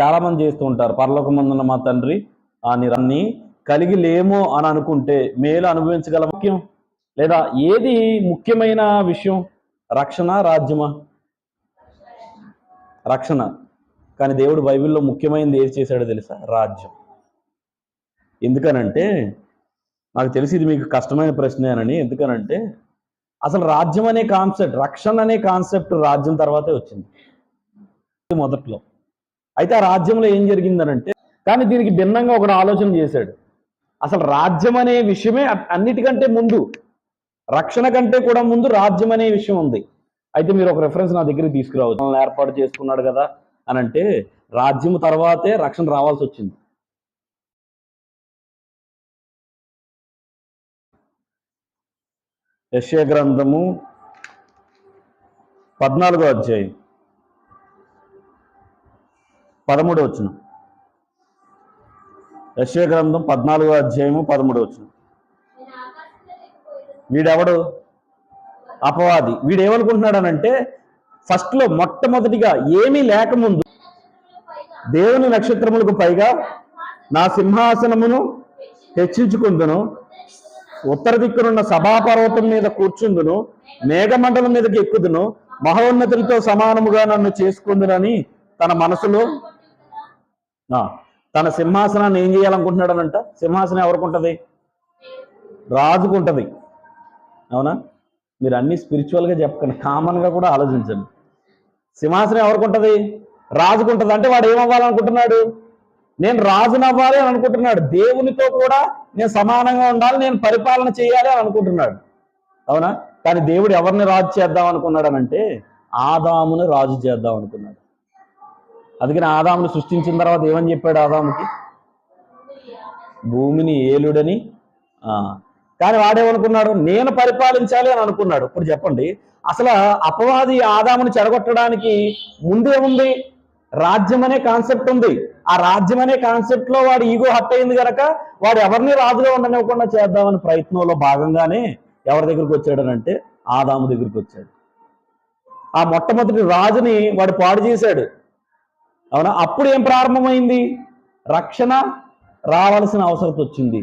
చాలామంది చేస్తూ ఉంటారు. పరలోకమందున్న మా తండ్రి ఆ నిరాన్ని కలిగి లేము అని అనుకుంటే మేలు అనుభవించగల ముఖ్యం. లేదా ఏది ముఖ్యమైన విషయం? రక్షణ రాజ్యమా? రక్షణ. కానీ దేవుడు బైబిల్లో ముఖ్యమైనది ఏది చేశాడో తెలుసా? రాజ్యం. ఎందుకనంటే నాకు తెలిసి ఇది మీకు కష్టమైన ప్రశ్నేనని. ఎందుకనంటే అసలు రాజ్యం అనే కాన్సెప్ట్ రక్షణ అనే కాన్సెప్ట్ రాజ్యం తర్వాతే వచ్చింది. మొదట్లో. అయితే ఆ రాజ్యంలో ఏం జరిగిందనంటే కానీ దీనికి భిన్నంగా ఒక ఆలోచన చేశాడు. అసలు రాజ్యం అనే విషయమే అన్నిటికంటే ముందు రక్షణ కంటే కూడా ముందు రాజ్యం అనే విషయం ఉంది. అయితే మీరు ఒక రెఫరెన్స్ నా దగ్గరికి తీసుకురావచ్చు. ఏర్పాటు చేసుకున్నాడు కదా అని అంటే రాజ్యం తర్వాతే రక్షణ రావాల్సి వచ్చింది. యశ్య గ్రంథము పద్నాలుగో అధ్యాయం. పదమూడో వచ్చిన యశ్య గ్రంథం పద్నాలుగో అధ్యాయము పదమూడో వచ్చిన వీడెవడు? అపవాది. వీడేమనుకుంటున్నాడనంటే ఫస్ట్లో ఫస్ట్లో మొట్టమొదటిగా ఏమీ లేకముందు దేవుని నక్షత్రములకు పైగా నా సింహాసనమును హెచ్చించుకుందును. ఉత్తర దిక్కునున్న సభాపర్వతం మీద కూర్చుందును. మేఘమండలం మీదకి ఎక్కుదును. మహోన్నతులతో సమానముగా నన్ను చేసుకుందునని తన మనసులో తన సింహాసనాన్ని ఏం చేయాలనుకుంటున్నాడనంట? సింహాసనం ఎవరికుంటది? రాజుకుంటది అవునా? మీరు అన్ని స్పిరిచువల్గా చెప్పకండి. కామన్గా కూడా ఆలోచించండి. సింహాసనం ఎవరికుంటది? రాజుకుంటది. అంటే వాడు ఏమవ్వాలనుకుంటున్నాడు? నేను రాజునవ్వాలి అని అనుకుంటున్నాడు. దేవునితో కూడా నేను సమానంగా ఉండాలి నేను పరిపాలన చేయాలి అని అనుకుంటున్నాడు. అవునా? కానీ దేవుడు ఎవరిని రాజు చేద్దాం అనుకున్నాడు అని ఆదాముని రాజు చేద్దాం అనుకున్నాడు. అందుకని ఆదామును సృష్టించిన తర్వాత ఏమని చెప్పాడు ఆదాముకి? భూమిని ఏలుడని ఆ, కానీ వాడేమనుకున్నాడు? నేను పరిపాలించాలి అని అనుకున్నాడు. ఇప్పుడు చెప్పండి అసలు అపవాది ఆదామును చెడగొట్టడానికి ముందేముంది? రాజ్యం అనే కాన్సెప్ట్ ఉంది. ఆ రాజ్యం అనే కాన్సెప్ట్లో వాడు ఈగో హట్ అయింది కనుక వాడు ఎవరిని రాజుగా ఉండనివ్వకుండా చేద్దామని ప్రయత్నంలో భాగంగానే ఎవరి దగ్గరికి వచ్చాడనంటే ఆదాము దగ్గరికి వచ్చాడు. ఆ మొట్టమొదటి రాజుని వాడు పాడు చేశాడు. అవునా? అప్పుడు ఏం ప్రారంభమైంది? రక్షణ రావాల్సిన అవసరం వచ్చింది.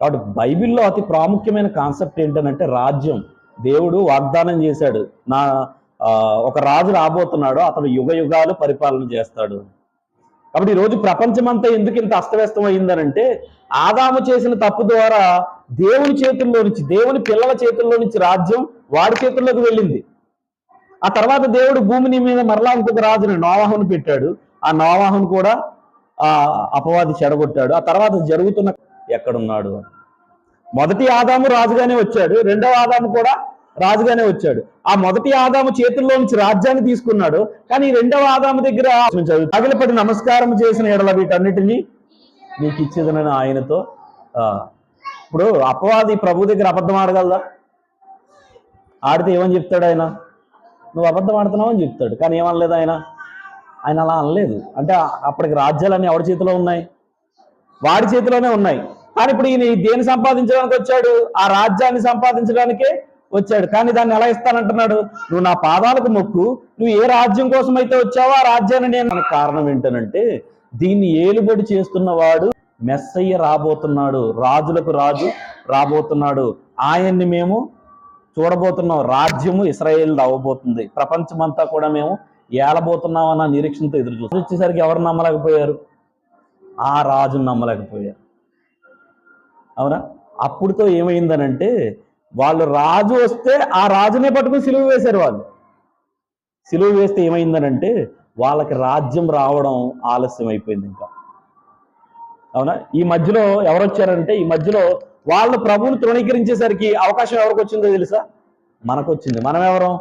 కాబట్టి బైబిల్లో అతి ప్రాముఖ్యమైన కాన్సెప్ట్ ఏంటంటే రాజ్యం. దేవుడు వాగ్దానం చేశాడు. నా ఒక రాజు రాబోతున్నాడు అతడు యుగ యుగాలు పరిపాలన చేస్తాడు. కాబట్టి ఈరోజు ప్రపంచమంతా ఎందుకు ఇంత అస్తవ్యస్తం అయిందనంటే ఆదాము చేసిన తప్పు ద్వారా దేవుని చేతుల్లో నుంచి దేవుని పిల్లల చేతుల్లో నుంచి రాజ్యం వాడి చేతుల్లోకి వెళ్ళింది. ఆ తర్వాత దేవుడు భూమిని మీద మరలా ఇంకొక రాజుని నోవాహుని పెట్టాడు. ఆ నోవాహును కూడా ఆ అపవాది చెడగొట్టాడు. ఆ తర్వాత జరుగుతున్న ఎక్కడున్నాడు? మొదటి ఆదాము రాజుగానే వచ్చాడు. రెండవ ఆదాము కూడా రాజుగానే వచ్చాడు. ఆ మొదటి ఆదాము చేతుల్లో నుంచి రాజ్యాన్ని తీసుకున్నాడు. కానీ రెండవ ఆదాము దగ్గర తగిలిపడి నమస్కారం చేసిన ఎడల వీటన్నిటినీ నీకు ఇచ్చేదనని ఆయనతో ఆ, ఇప్పుడు అపవాది ప్రభు దగ్గర అబద్ధం ఆడగలదా? ఆడితే ఏమని చెప్తాడు ఆయన? నువ్వు అబద్ధం ఆడుతున్నావు అని చెప్తాడు. కానీ ఏమనలేదు ఆయన? ఆయన అలా అనలేదు. అంటే అప్పటికి రాజ్యాలన్నీ ఎవరి చేతిలో ఉన్నాయి? వాడి చేతిలోనే ఉన్నాయి. కానీ ఇప్పుడు ఈయన దేని సంపాదించడానికి వచ్చాడు? ఆ రాజ్యాన్ని సంపాదించడానికే వచ్చాడు. కానీ దాన్ని ఎలా ఇస్తానంటున్నాడు? నువ్వు నా పాదాలకు మొక్కు. నువ్వు ఏ రాజ్యం కోసం అయితే వచ్చావో ఆ రాజ్యాన్ని నేను కారణం ఏంటనంటే దీన్ని ఏలుబడి చేస్తున్నవాడు మెస్సయ్య రాబోతున్నాడు. రాజులకు రాజు రాబోతున్నాడు. ఆయన్ని మేము చూడబోతున్నాం. రాజ్యము ఇస్రాయేల్ అవ్వబోతుంది. ప్రపంచమంతా కూడా మేము ఏలబోతున్నాం అన్న నిరీక్షణతో ఎదురు చూసి వచ్చేసరికి ఎవరు నమ్మలేకపోయారు? ఆ రాజును నమ్మలేకపోయారు. అవునా? అప్పుడుతో ఏమైందనంటే వాళ్ళు రాజు వస్తే ఆ రాజునే పట్టుకుని సిలువ వేశారు వాళ్ళు. సిలువ వేస్తే ఏమైందనంటే వాళ్ళకి రాజ్యం రావడం ఆలస్యం అయిపోయింది ఇంకా. అవునా? ఈ మధ్యలో ఎవరు వచ్చారంటే ఈ మధ్యలో వాళ్ళు ప్రభువుని తృణీకరించేసరికి అవకాశం ఎవరికి వచ్చిందో తెలుసా? మనకు వచ్చింది మనం ఎవరం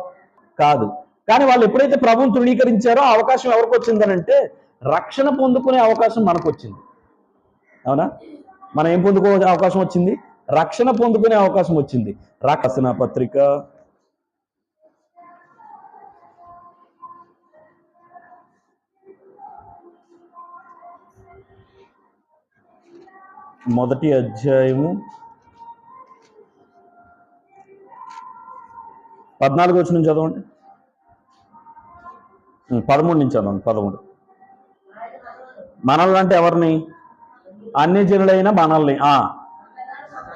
కాదు. కానీ వాళ్ళు ఎప్పుడైతే ప్రభుని తృణీకరించారో అవకాశం ఎవరికి వచ్చిందనంటే రక్షణ పొందుకునే అవకాశం మనకు వచ్చింది అవునా? మనం ఏం పొందుకోవే అవకాశం వచ్చింది? రక్షణ పొందుకునే అవకాశం వచ్చింది. రాకసన పత్రిక. మొదటి అధ్యాయము పద్నాలుగు వచ్చిన చదవండి. పదమూడు నుంచి చదవండి పదమూడు. మనల్ని అంటే ఎవరిని? అన్ని జనులైన మనల్ని ఆ.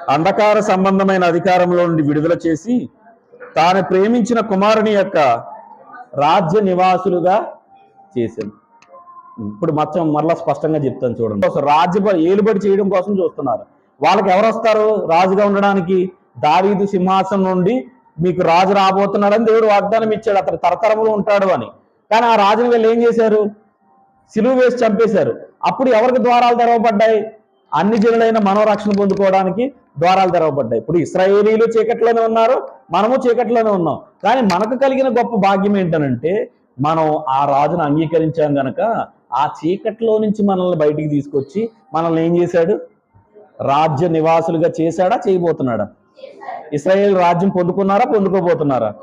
అంధకార సంబంధమైన అధికారంలో నుండి విడుదల చేసి తాను ప్రేమించిన కుమారుని యొక్క రాజ్య నివాసులుగా చేసింది ఇప్పుడు మొత్తం మరలా స్పష్టంగా చెప్తాను చూడండి. రాజ్య ఏలుబడి చేయడం కోసం చూస్తున్నారు. వాళ్ళకి ఎవరు వస్తారు? రాజుగా ఉండడానికి దావీదు సింహాసనం నుండి మీకు రాజు రాబోతున్నాడని దేవుడు వాగ్దానం ఇచ్చాడు. అతను తరతరములు ఉంటాడు అని. కానీ ఆ రాజుని వీళ్ళు ఏం చేశారు? సిలువు వేసి చంపేశారు. అప్పుడు ఎవరికి ద్వారాలు తెరవబడ్డాయి? అన్ని జనులైన మనోరక్షణ పొందుకోవడానికి ద్వారాలు తెరవబడ్డాయి. ఇప్పుడు ఇస్రాయేలీలు చీకట్లోనే ఉన్నారు మనము చీకట్లోనే ఉన్నాం. కానీ మనకు కలిగిన గొప్ప భాగ్యం ఏంటనంటే మనం ఆ రాజును అంగీకరించాం గనక ఆ చీకట్లో నుంచి మనల్ని బయటికి తీసుకొచ్చి మనల్ని ఏం చేశాడు? రాజ్య నివాసులుగా చేశాడా? చేయబోతున్నాడా? ఇస్రాయేల్ రాజ్యం పొందుకున్నారా? పొందుకోబోతున్నారా?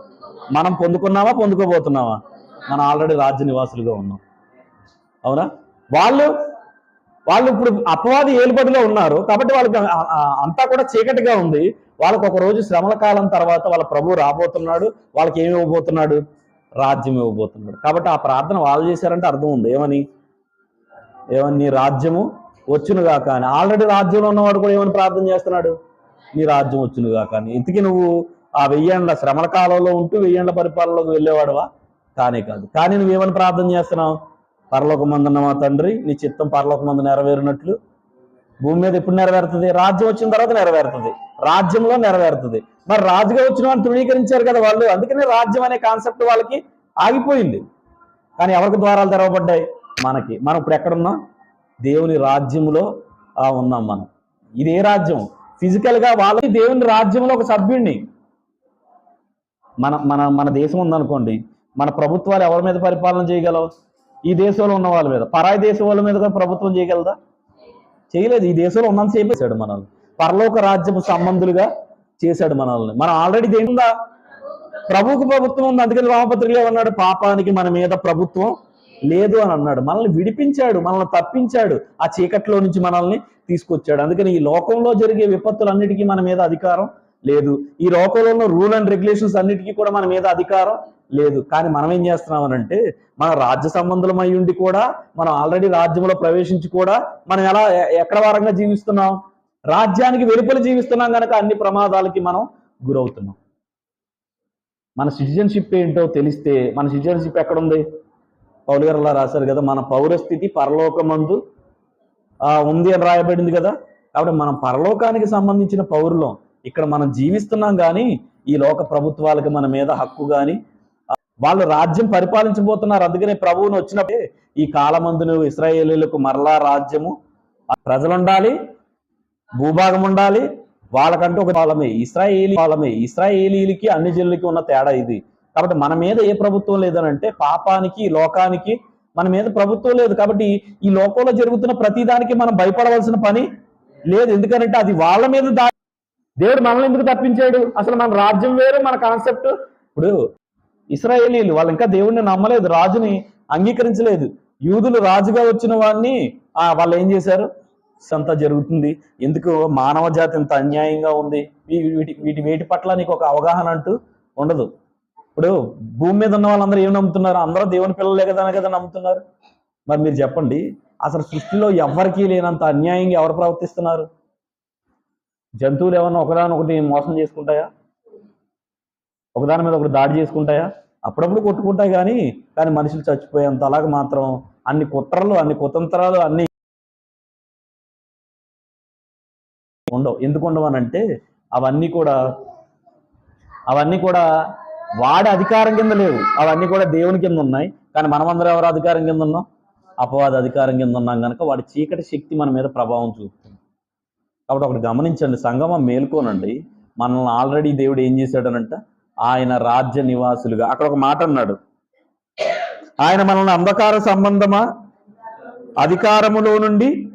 మనం పొందుకున్నామా? పొందుకోబోతున్నామా? మనం ఆల్రెడీ రాజ్య నివాసులుగా ఉన్నాం. అవునా? వాళ్ళు వాళ్ళు ఇప్పుడు అపవాది ఏలుబడిలో ఉన్నారు కాబట్టి వాళ్ళకి అంతా కూడా చీకటిగా ఉంది. వాళ్ళకు ఒక రోజు శ్రమల కాలం తర్వాత వాళ్ళ ప్రభు రాబోతున్నాడు వాళ్ళకి ఏమి ఇవ్వబోతున్నాడు? రాజ్యం ఇవ్వబోతున్నాడు. కాబట్టి ఆ ప్రార్థన వాళ్ళు చేశారంటే అర్థం ఉంది. ఏమని? ఏమని? నీ రాజ్యము వచ్చునుగా కానీ. ఆల్రెడీ రాజ్యంలో ఉన్నవాడు కూడా ఏమని ప్రార్థన చేస్తున్నాడు? నీ రాజ్యం వచ్చునుగా కానీ. ఇంతకీ నువ్వు ఆ వెయ్యేండ్ల శ్రమల కాలంలో ఉంటూ వెయ్యేండ్ల పరిపాలనలోకి వెళ్ళేవాడువా? కానే కాదు. కానీ నువ్వేమని ప్రార్థన చేస్తున్నావు? పరలోకమందున్న మా తండ్రి నీ చిత్తం పరలోక మందు నెరవేరినట్లు. భూమి మీద ఎప్పుడు నెరవేరుతుంది? రాజ్యం వచ్చిన తర్వాత నెరవేరుతుంది. రాజ్యంలో నెరవేరుతుంది. మరి రాజుగా వచ్చిన వాళ్ళు తృణీకరించారు కదా వాళ్ళు. అందుకనే రాజ్యం అనే కాన్సెప్ట్ వాళ్ళకి ఆగిపోయింది. కానీ ఎవరికి ద్వారాలు తెరవబడ్డాయి? మనకి. మనం ఇప్పుడు ఎక్కడున్నాం? దేవుని రాజ్యంలో ఉన్నాం మనం. ఇది ఏ రాజ్యం? ఫిజికల్గా వాళ్ళకి దేవుని రాజ్యంలో ఒక సభ్యుడిని. మన మన మన దేశం ఉందనుకోండి మన ప్రభుత్వాలు ఎవరి మీద పరిపాలన చేయగలవు? ఈ దేశంలో ఉన్న వాళ్ళ మీద. పరాయి దేశం వాళ్ళ మీద కూడా ప్రభుత్వం చేయగలదా? చేయలేదు. ఈ దేశంలో ఉన్నంతసేపు చేశాడు మనల్ని. పరలోక రాజ్యపు సంబంధులుగా చేశాడు మనల్ని. మనం ఆల్రెడీ దేనిందా ప్రభుకు ప్రభుత్వం ఉంది. అందుకని రామపత్రికలో ఏమన్నాడు? పాపానికి మన మీద ప్రభుత్వం లేదు అని అన్నాడు. మనల్ని విడిపించాడు. మనల్ని తప్పించాడు. ఆ చీకట్లో నుంచి మనల్ని తీసుకొచ్చాడు. అందుకని ఈ లోకంలో జరిగే విపత్తులన్నిటికీ మన మీద అధికారం లేదు. ఈ లోకంలో ఉన్న రూల్ అండ్ రెగ్యులేషన్స్ అన్నిటికీ కూడా మన మీద అధికారం లేదు. కానీ మనం ఏం చేస్తున్నాం అంటే మన రాజ్య సంబంధం అయి ఉండి కూడా మనం ఆల్రెడీ రాజ్యంలో ప్రవేశించి కూడా మనం ఎలా ఎక్కడ వారంగా జీవిస్తున్నాం? రాజ్యానికి వెలుపల జీవిస్తున్నాం కనుక అన్ని ప్రమాదాలకి మనం గురవుతున్నాం. మన సిటిజన్షిప్ ఏంటో తెలిస్తే మన సిటిజన్షిప్ ఎక్కడుంది? పౌలు గారు అలా రాశారు కదా మన పౌరస్థితి పరలోకమందు ఉంది అని రాయబడింది కదా. కాబట్టి మనం పరలోకానికి సంబంధించిన పౌరులం. ఇక్కడ మనం జీవిస్తున్నాం కానీ ఈ లోక ప్రభుత్వాలకి మన మీద హక్కు కానీ వాళ్ళు రాజ్యం పరిపాలించబోతున్నారు. అందుకనే ప్రభువును వచ్చినప్పుడే ఈ కాలమందును ఇస్రాయేలీలకు మరలా రాజ్యము. ప్రజలు ఉండాలి భూభాగం ఉండాలి. వాళ్ళకంటూ ఒక వాళ్ళమే ఇస్రాయేలీ వాళ్ళమే ఇస్రాయేలీలకి అన్ని జిల్లులకి ఉన్న తేడా ఇది. కాబట్టి మన మీద ఏ ప్రభుత్వం లేదనంటే పాపానికి లోకానికి మన మీద ప్రభుత్వం లేదు. కాబట్టి ఈ లోకంలో జరుగుతున్న ప్రతిదానికి మనం భయపడవలసిన పని లేదు. ఎందుకంటే అది వాళ్ళ మీద దేవుడు మనల్ని ఎందుకు తప్పించాడు? అసలు మన రాజ్యం వేరు మన కాన్సెప్ట్ ఇప్పుడు ఇస్రాయేలీలు వాళ్ళు ఇంకా దేవుడిని నమ్మలేదు రాజుని అంగీకరించలేదు. యూదులు రాజుగా వచ్చిన వాడిని వాళ్ళు ఏం చేశారు? సంత జరుగుతుంది. ఎందుకు? మానవ జాతి ఇంత అన్యాయంగా ఉంది. వీ- వీటి వీటి వేటి పట్ల నీకు ఒక అవగాహన అంటూ ఉండదు. ఇప్పుడు భూమి మీద ఉన్న వాళ్ళందరూ ఏం నమ్ముతున్నారు? అందరూ దేవుని పిల్లలే కదా కదా నమ్ముతున్నారు. మరి మీరు చెప్పండి అసలు సృష్టిలో ఎవరికీ లేనంత అన్యాయంగా ఎవరు ప్రవర్తిస్తున్నారు? జంతువులు ఏమన్నా ఒకదానొకటి మోసం చేసుకుంటాయా? ఒకదాని మీద ఒకటి దాడి చేసుకుంటాయా? అప్పుడప్పుడు కొట్టుకుంటాయి కానీ కానీ మనుషులు చచ్చిపోయేంత అలాగ మాత్రం అన్ని కుట్రలు అన్ని కుతంత్రాలు అన్ని ఉండవు. ఎందుకు ఉండవనంటే అవన్నీ కూడా అవన్నీ కూడా వాడి అధికారం కింద లేవు. అవన్నీ కూడా దేవుని కింద ఉన్నాయి. కానీ మనమందరం ఎవరు అధికారం కింద ఉన్నాం? అపవాద అధికారం కింద ఉన్నాం కనుక వాడి చీకటి శక్తి మన మీద ప్రభావం చూపుతుంది. కాబట్టి ఒకటి గమనించండి సంగమం మేల్కోనండి. మనల్ని ఆల్రెడీ దేవుడు ఏం చేశాడనంట ఆయన రాజ్య నివాసులుగా అక్కడ ఒక మాట అన్నాడు. ఆయన మనల్ని అంధకార సంబంధమా అధికారములో నుండి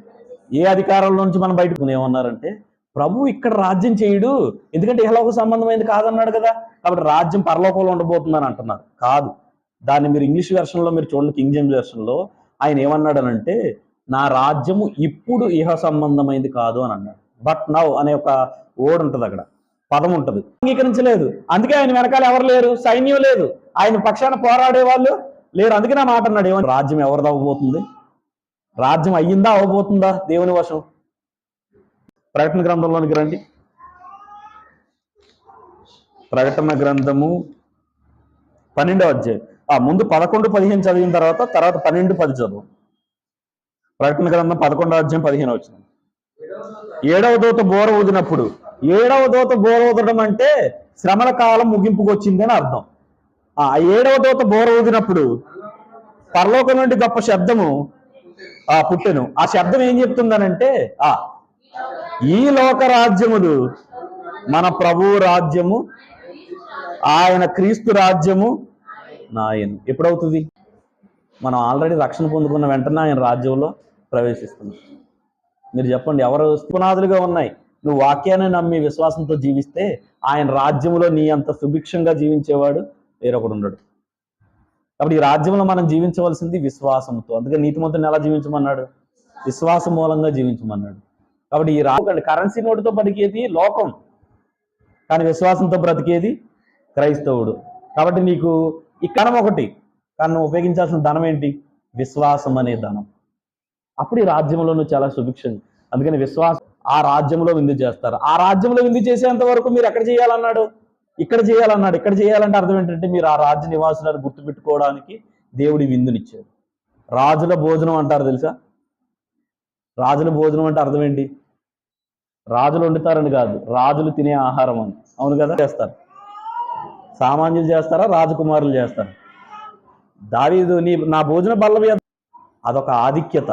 ఏ అధికారంలో నుంచి మనం బయటకు ఏమన్నారంటే ప్రభు ఇక్కడ రాజ్యం చేయడు ఎందుకంటే ఇహలోక సంబంధమైంది కాదన్నాడు కదా. కాబట్టి రాజ్యం పరలోకంలో ఉండబోతుందని అంటున్నారు. కాదు. దాన్ని మీరు ఇంగ్లీష్ వెర్షన్లో మీరు చూడండి కింగ్ జేమ్స్ వెర్షన్లో. ఆయన ఏమన్నాడనంటే నా రాజ్యము ఇప్పుడు ఇహ సంబంధమైంది కాదు అని అన్నాడు. బట్ నౌ అనే ఒక ఓడ్ ఉంటుంది అక్కడ. పదం ఉంటుంది. అంగీకరించలేదు. అందుకే ఆయన వెనకాల ఎవరు లేరు? సైన్యం లేదు. ఆయన పక్షాన పోరాడే వాళ్ళు లేరు. అందుకే నా మాట అన్నాడు. ఏమని రాజ్యం ఎవరిది అవ్వబోతుంది? రాజ్యం అయ్యిందా? అవ్వబోతుందా? దేవుని వశం. ప్రకటన గ్రంథంలోనికి రండి. ప్రకటన గ్రంథము పన్నెండో అధ్యాయం. ఆ ముందు పదకొండు పదిహేను చదివిన తర్వాత తర్వాత పన్నెండు పది చదువు. ప్రకటన గ్రంథం పదకొండో అధ్యాయం పదిహేను వచ్చింది ఏడవ దూత బోర ఊదినప్పుడు. ఏడవ దూత బోర ఊదడం అంటే శ్రమల కాలం ముగింపుకు వచ్చింది అని అర్థం. ఆ ఏడవ దూత బోర ఊదినప్పుడు పరలోకం నుండి గొప్ప శబ్దము ఆ పుట్టెను. ఆ శబ్దం ఏం చెప్తుందనంటే ఆ ఈ లోక రాజ్యములు మన ప్రభువు రాజ్యము ఆయన క్రీస్తు రాజ్యము నాయన ఎప్పుడవుతుంది? మనం ఆల్రెడీ రక్షణ పొందుకున్న వెంటనే ఆయన రాజ్యంలో ప్రవేశిస్తున్నాం. మీరు చెప్పండి ఎవరు పునాదులుగా ఉన్నాయి? నువ్వు వాక్యాన్ని నమ్మి విశ్వాసంతో జీవిస్తే ఆయన రాజ్యంలో నీ అంత సుభిక్షంగా జీవించేవాడు వేరొకడు ఉండడు. కాబట్టి ఈ రాజ్యంలో మనం జీవించవలసింది విశ్వాసంతో. అందుకే నీతిమంతుని ఎలా జీవించమన్నాడు? విశ్వాసం మూలంగా జీవించమన్నాడు. కాబట్టి ఈ రాజు కరెన్సీ నోటుతో బతికేది లోకం. కానీ విశ్వాసంతో బ్రతికేది క్రైస్తవుడు. కాబట్టి నీకు ఈ కణం ఒకటి. కానీ ఉపయోగించాల్సిన ధనం ఏంటి? విశ్వాసం అనే ధనం. అప్పుడు ఈ రాజ్యంలో నువ్వు చాలా సుభిక్షం. అందుకని విశ్వాసం ఆ రాజ్యంలో విందు చేస్తారు. ఆ రాజ్యంలో విందు చేసేంత వరకు మీరు ఎక్కడ చేయాలన్నాడు? ఇక్కడ చేయాలన్నాడు. ఇక్కడ చేయాలంటే అర్థం ఏంటంటే మీరు ఆ రాజ్య నివాసులను గుర్తుపెట్టుకోవడానికి దేవుడి విందునిచ్చాడు రాజుల భోజనం అంటారు తెలుసా? రాజుల భోజనం అంటే అర్థం ఏంటి? రాజులు వండుతారని కాదు రాజులు తినే ఆహారం అని అవును కదా? చేస్తారు. సామాన్యులు చేస్తారా? రాజకుమారులు చేస్తారు? దావీదు నీ నా భోజన బల్ల మీద అదొక ఆధిక్యత.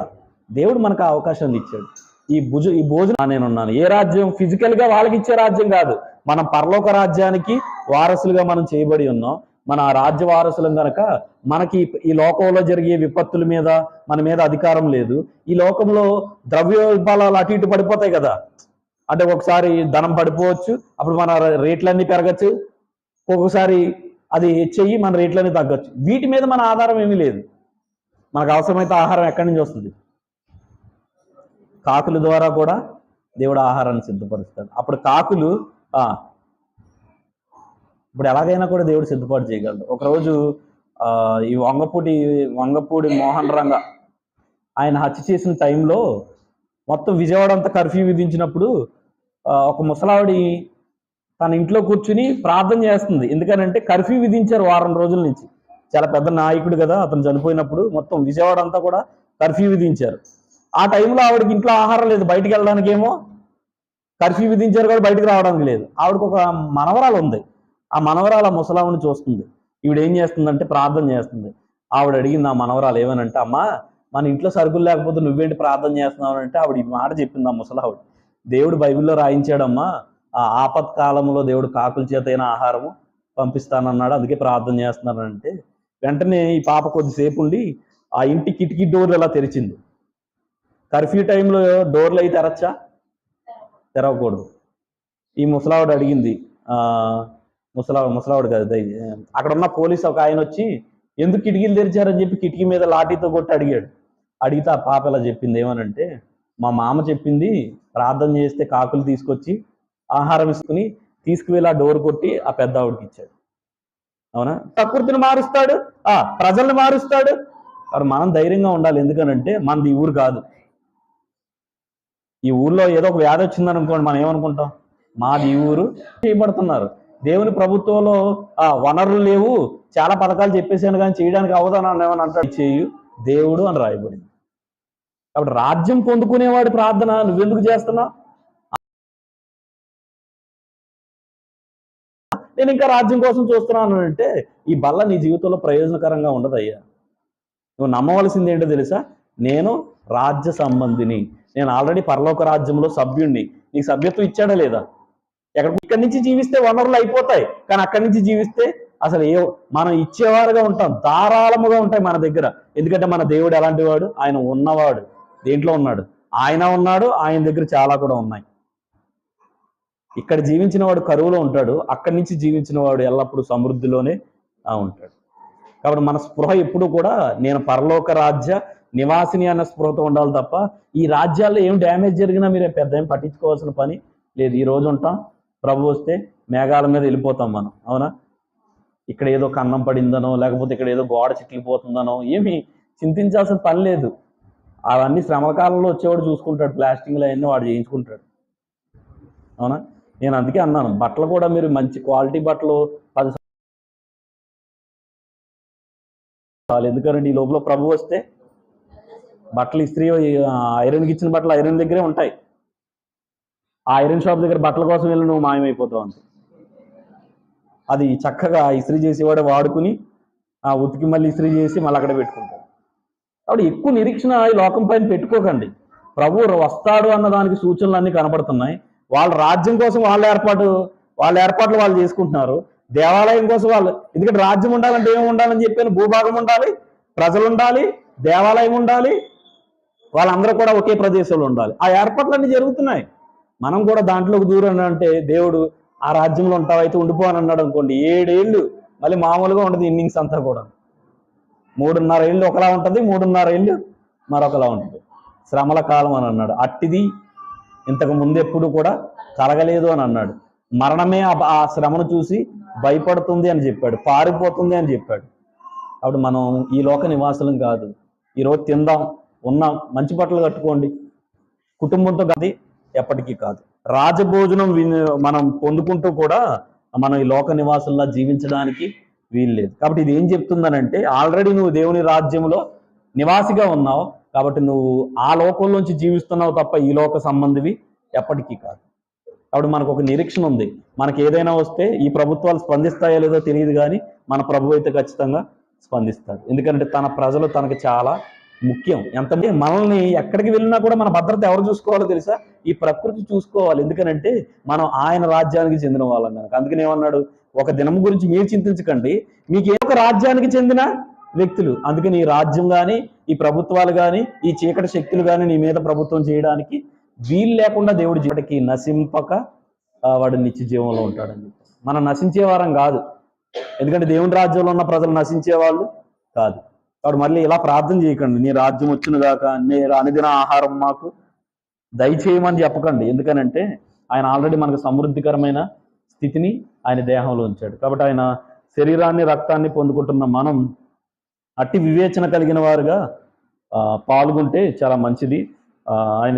దేవుడు మనకు ఆ అవకాశాన్ని ఇచ్చాడు. ఈ భుజ ఈ భోజనం నేనున్నాను. ఏ రాజ్యం? ఫిజికల్గా వాళ్ళకి ఇచ్చే రాజ్యం కాదు. మనం పరలోక రాజ్యానికి వారసులుగా మనం చేయబడి ఉన్నాం. మన ఆ రాజ్య వారసులం గనక మనకి ఈ లోకంలో జరిగే విపత్తుల మీద మన మీద అధికారం లేదు. ఈ లోకంలో ద్రవ్యోల్బలాలు అటు ఇటు పడిపోతాయి కదా. అంటే ఒకసారి ధనం పడిపోవచ్చు అప్పుడు మన రేట్లన్నీ పెరగచ్చు. ఒక్కొక్కసారి అది చెయ్యి మన రేట్లన్నీ తగ్గచ్చు. వీటి మీద మన ఆధారం ఏమీ లేదు. మనకు అవసరమైతే ఆహారం ఎక్కడి నుంచి వస్తుంది? కాకుల ద్వారా కూడా దేవుడు ఆహారాన్ని సిద్ధపరుస్తాడు. అప్పుడు కాకులు ఇప్పుడు ఎలాగైనా కూడా దేవుడు సిద్ధపాటు చేయగలడు. ఒకరోజు ఈ వంగపూడి వంగపూడి మోహన్ రంగ ఆయన హత్య చేసిన టైంలో మొత్తం విజయవాడ అంతా కర్ఫ్యూ విధించినప్పుడు ఒక ముసలావిడి తన ఇంట్లో కూర్చుని ప్రార్థన చేస్తుంది. ఎందుకనంటే కర్ఫ్యూ విధించారు వారం రోజుల నుంచి. చాలా పెద్ద నాయకుడు కదా అతను చనిపోయినప్పుడు మొత్తం విజయవాడ అంతా కూడా కర్ఫ్యూ విధించారు. ఆ టైంలో ఆవిడకి ఇంట్లో ఆహారం లేదు. బయటికి వెళ్ళడానికి ఏమో కర్ఫ్యూ విధించారు కూడా బయటికి రావడానికి లేదు. ఆవిడకు ఒక మనవరాలు ఉంది. ఆ మనవరాలు ఆ ముసలావిని చూస్తుంది. ఈవిడ ఏం చేస్తుందంటే ప్రార్థన చేస్తుంది. ఆవిడ అడిగింది ఆ మనవరాలు ఏమనంటే అమ్మా మన ఇంట్లో సరుకులు లేకపోతే నువ్వేంటి ప్రార్థన చేస్తున్నావు? అంటే ఆవిడ ఈ మాట చెప్పింది ఆ ముసలావిడ. దేవుడు బైబిల్లో రాయించాడమ్మా ఆ ఆపత్ కాలంలో దేవుడు కాకుల చేత అయిన ఆహారము పంపిస్తానన్నాడు. అందుకే ప్రార్థన చేస్తున్నానంటే వెంటనే ఈ పాప కొద్దిసేపు ఉండి ఆ ఇంటి కిటికీ డోర్లు ఎలా తెరిచింది? కర్ఫ్యూ టైంలో డోర్లు అయితే తెరచ్చా? తెరవకూడదు. ఈ ముసలావిడ అడిగింది. ఆ ముసలా ముసలావిడ కాదు అక్కడ ఉన్న పోలీస్ ఒక ఆయన వచ్చి ఎందుకు కిటికీలు తెరిచారని చెప్పి కిటికీ మీద లాఠీతో కొట్టి అడిగాడు. అడిగితే ఆ పాప ఇలా చెప్పింది ఏమనంటే మా మామ చెప్పింది ప్రార్థన చేస్తే కాకులు తీసుకొచ్చి ఆహారం ఇసుకుని తీసుకువెళ్ళి ఆ డోర్ కొట్టి ఆ పెద్ద ఆవిడకి ఇచ్చాడు. అవునా? ప్రకృతిని మారుస్తాడు. ఆ ప్రజల్ని మారుస్తాడు. మనం ధైర్యంగా ఉండాలి. ఎందుకనంటే మనది ఊరు కాదు. ఈ ఊర్లో ఏదో ఒక వ్యాధి వచ్చిందని అనుకోండి మనం ఏమనుకుంటాం? మాది ఈ ఊరు చేయబడుతున్నారు. దేవుని ప్రభుత్వంలో ఆ వనరులు లేవు. చాలా పథకాలు చెప్పేసాను కానీ చేయడానికి అవదానం ఏమని అంటాడు చేయు దేవుడు అని రాయబడింది. కాబట్టి రాజ్యం పొందుకునేవాడి ప్రార్థన నువ్వెందుకు చేస్తున్నావు? నేను ఇంకా రాజ్యం కోసం చూస్తున్నాను అంటే ఈ బల్ల నీ జీవితంలో ప్రయోజనకరంగా ఉండదు అయ్యా నువ్వు నమ్మవలసింది ఏంటో తెలుసా? నేను రాజ్య సంబంధిని. నేను ఆల్రెడీ పరలోక రాజ్యంలో సభ్యుణ్ణి. నీకు సభ్యత్వం ఇచ్చాడా లేదా? ఎక్కడ ఇక్కడి నుంచి జీవిస్తే వనరులు అయిపోతాయి. కానీ అక్కడి నుంచి జీవిస్తే అసలు ఏ మనం ఇచ్చేవారుగా ఉంటాం. ధారాళముగా ఉంటాయి మన దగ్గర. ఎందుకంటే మన దేవుడు ఎలాంటి వాడు ఆయన ఉన్నవాడు. దేంట్లో ఉన్నాడు? ఆయన ఉన్నాడు ఆయన దగ్గర చాలా కూడా ఉన్నాయి. ఇక్కడ జీవించిన వాడు కరువులో ఉంటాడు. అక్కడి నుంచి జీవించిన వాడు ఎల్లప్పుడూ సమృద్ధిలోనే ఆ, ఉంటాడు. కాబట్టి మన స్పృహ ఎప్పుడు కూడా నేను పరలోక రాజ్య నివాసిని అన్న స్పృహతో ఉండాలి తప్ప ఈ రాజ్యాల్లో ఏం డ్యామేజ్ జరిగినా మీరు పెద్ద ఏం పట్టించుకోవాల్సిన పని లేదు. ఈ రోజు ఉంటాం ప్రభు వస్తే మేఘాల మీద వెళ్ళిపోతాం మనం అవునా? ఇక్కడ ఏదో కన్నం పడిందనో లేకపోతే ఇక్కడ ఏదో గోడ చిట్లిపోతుందనో ఏమి చింతించాల్సిన పని లేదు. అవన్నీ శ్రమల కాలంలో వచ్చేవాడు చూసుకుంటాడు ప్లాస్టింగ్లు అవన్నీ వాడు చేయించుకుంటాడు అవునా? నేను అందుకే అన్నాను బట్టలు కూడా మీరు మంచి క్వాలిటీ బట్టలు పది చాలు ఎందుకంటే ఈ లోపల ప్రభు వస్తే బట్టలు ఇస్త్రీ ఐరన్కి ఇచ్చిన బట్టలు ఐరన్ దగ్గరే ఉంటాయి. ఆ ఐరన్ షాప్ దగ్గర బట్టల కోసం వెళ్ళి నువ్వు మాయమైపోతావు అంతే. అది చక్కగా ఇస్త్రీ చేసేవాడు వాడుకుని ఆ ఉతికి మళ్ళీ ఇస్త్రీ చేసి మళ్ళీ అక్కడ పెట్టుకుంటాడు. కాబట్టి ఎక్కువ నిరీక్షణ ఈ లోకం పైన పెట్టుకోకండి. ప్రభు వస్తాడు అన్న దానికి సూచనలు అన్ని కనపడుతున్నాయి వాళ్ళ రాజ్యం కోసం వాళ్ళ ఏర్పాటు వాళ్ళ ఏర్పాట్లు వాళ్ళు చేసుకుంటున్నారు. దేవాలయం కోసం వాళ్ళు ఎందుకంటే రాజ్యం ఉండాలంటే ఏమి ఉండాలని చెప్పాను భూభాగం ఉండాలి ప్రజలు ఉండాలి దేవాలయం ఉండాలి వాళ్ళందరూ కూడా ఒకే ప్రదేశంలో ఉండాలి. ఆ ఏర్పాట్లన్నీ జరుగుతున్నాయి. మనం కూడా దాంట్లోకి దూరం అంటే దేవుడు ఆ రాజ్యంలో ఉంటావైతే ఉండిపోని అన్నాడు అనుకోండి. ఏడేళ్ళు మళ్ళీ మామూలుగా ఉండదు ఇన్నింగ్స్ అంతా కూడా. మూడున్నర ఏళ్ళు ఒకలా ఉంటుంది మూడున్నర ఏళ్ళు మరొకలా ఉంటుంది. శ్రమల కాలం అని అన్నాడు. అట్టిది ఇంతకు ముందు ఎప్పుడు కూడా కలగలేదు అని అన్నాడు. మరణమే ఆ- ఆ శ్రమను చూసి భయపడుతుంది అని చెప్పాడు. పారిపోతుంది అని చెప్పాడు. అప్పుడు మనం ఈ లోక నివాసులం కాదు. ఈరోజు తిందాం. ఉన్న మంచి బట్టలు కట్టుకోండి. కుటుంబంతో కాదు ఎప్పటికీ కాదు. రాజభోజనం మనం పొందుకుంటూ కూడా మనం ఈ లోక నివాసంలో జీవించడానికి వీల్లేదు కాబట్టి ఇది ఏం చెప్తుందనంటే ఆల్రెడీ నువ్వు దేవుని రాజ్యంలో నివాసిగా ఉన్నావు. కాబట్టి నువ్వు ఆ లోకంలోంచి జీవిస్తున్నావు తప్ప ఈ లోక సంబంధివి ఎప్పటికీ కాదు. కాబట్టి మనకు ఒక నిరీక్షణ ఉంది. మనకి ఏదైనా వస్తే ఈ ప్రభుత్వాలు స్పందిస్తాయో లేదో తెలియదు కానీ మన ప్రభు అయితే ఖచ్చితంగా స్పందిస్తాడు. ఎందుకంటే తన ప్రజలు తనకు చాలా ముఖ్యం. ఎంత మనల్ని ఎక్కడికి వెళ్ళినా కూడా మన భద్రత ఎవరు చూసుకోవాలో తెలుసా? ఈ ప్రకృతి చూసుకోవాలి. ఎందుకనంటే మనం ఆయన రాజ్యానికి చెందిన వాళ్ళం కనుక. అందుకని ఏమన్నాడు? ఒక దినం గురించి మీరు చింతించకండి. మీకు ఏ ఒక రాజ్యానికి చెందిన వ్యక్తులు? అందుకని ఈ రాజ్యం కానీ ఈ ప్రభుత్వాలు కానీ ఈ చీకటి శక్తులు కానీ నీ మీద ప్రభుత్వం చేయడానికి వీలు లేకుండా దేవుడి జీవితకి నశింపక వాడు నిత్య జీవంలో ఉంటాడని మనం నశించే వారం కాదు. ఎందుకంటే దేవుని రాజ్యంలో ఉన్న ప్రజలు నశించే వాళ్ళు కాదు. వాడు మళ్ళీ ఇలా ప్రార్థన చేయకండి. నీ రాజ్యం వచ్చిన దాకా నీ అనుదిన ఆహారం మాకు దయచేయమని చెప్పకండి. ఎందుకనంటే ఆయన ఆల్రెడీ మనకు సమృద్ధికరమైన స్థితిని ఆయన దేహంలో ఉంచాడు. కాబట్టి ఆయన శరీరాన్ని రక్తాన్ని పొందుకుంటున్న మనం అట్టి వివేచన కలిగిన వారుగా పాల్గొంటే చాలా మంచిది. ఆయన